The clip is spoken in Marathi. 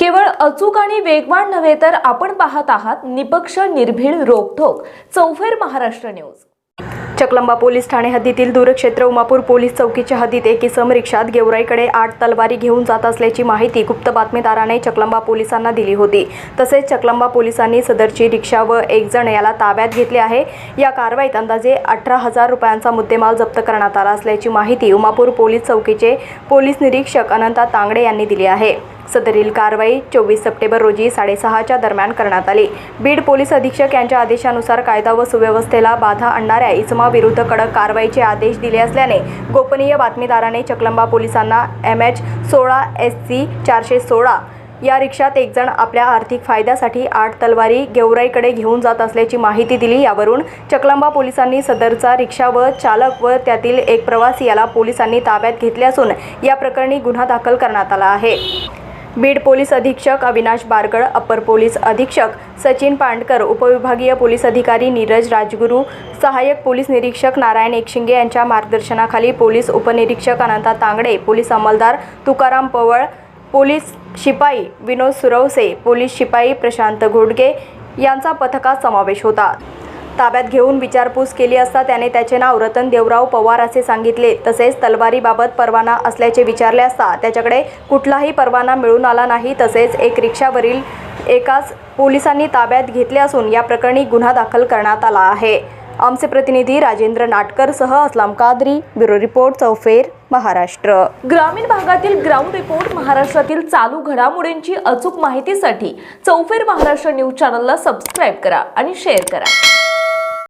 केवळ अचूक आणि वेगवान नव्हे तर आपण पाहत आहात निपक्ष निर्भीड रोखोक चौफेर महाराष्ट्र न्यूज. चकलंबा पोलीस ठाणे हद्दीतील दूरक्षेत्र उमापूर पोलीस चौकीच्या हद्दीत एक इसम रिक्षात गेवराईकडे आठ तलवारी घेऊन जात असल्याची माहिती गुप्त बातमीदाराने चकलंबा पोलिसांना दिली होती. तसेच चकलंबा पोलिसांनी सदरची रिक्षा व एक जण याला ताब्यात घेतले आहे. या कारवाईत अंदाजे अठरा हजार रुपयांचा मुद्देमाल जप्त करण्यात आला असल्याची माहिती उमापूर पोलीस चौकीचे पोलीस निरीक्षक अनंता तांगडे यांनी दिली आहे. सदरील कारवाई चोवीस सप्टेंबर रोजी साडेसहाच्या दरम्यान करण्यात आली. बीड पोलीस अधीक्षक यांच्या आदेशानुसार कायदा व सुव्यवस्थेला बाधा आणणाऱ्या इसमाविरुद्ध कडक कारवाईचे आदेश दिले असल्याने गोपनीय बातमीदाराने चकलंबा पोलिसांना एम एच सोळा एस सी चारशे सोळा या रिक्षात एक जण आपल्या आर्थिक फायद्यासाठी आठ तलवारी गेवराईकडे घेऊन जात असल्याची माहिती दिली. यावरून चकलंबा पोलिसांनी सदरचा रिक्षा व चालक व त्यातील एक प्रवासी याला पोलिसांनी ताब्यात घेतले असून या प्रकरणी गुन्हा दाखल करण्यात आला आहे. बीड पोलीस अधीक्षक अविनाश बारगळ अप्पर पोलीस अधीक्षक सचिन पांडकर उपविभागीय पोलीस अधिकारी नीरज राजगुरू सहाय्यक पोलीस निरीक्षक नारायण एकशिंगे यांच्या मार्गदर्शनाखाली पोलीस उपनिरीक्षक अनंता तांगडे पोलीस अंमलदार तुकाराम पवळ पोलीस शिपाई विनोद सुरवसे पोलीस शिपाई प्रशांत घोडगे यांचा पथकात समावेश होता. ताब्यात घेऊन विचारपूस केली असता त्याने त्याचे नाव रतन देवराव पवार असे सांगितले. तसेच तलवारीबाबत परवाना असल्याचे विचारले असता त्याच्याकडे कुठलाही परवाना मिळून आला नाही. तसेच एक रिक्षावरील एकाच पोलिसांनी ताब्यात घेतले असून या प्रकरणी गुन्हा दाखल करण्यात आला आहे. आमचे प्रतिनिधी राजेंद्र नाटकर सह असलाम कादरी ब्युरो रिपोर्ट चौफेर महाराष्ट्र. ग्रामीण भागातील ग्राउंड रिपोर्ट महाराष्ट्रातील चालू घडामोडींची अचूक माहितीसाठी चौफेर महाराष्ट्र न्यूज चॅनलला सबस्क्राईब करा आणि शेअर करा.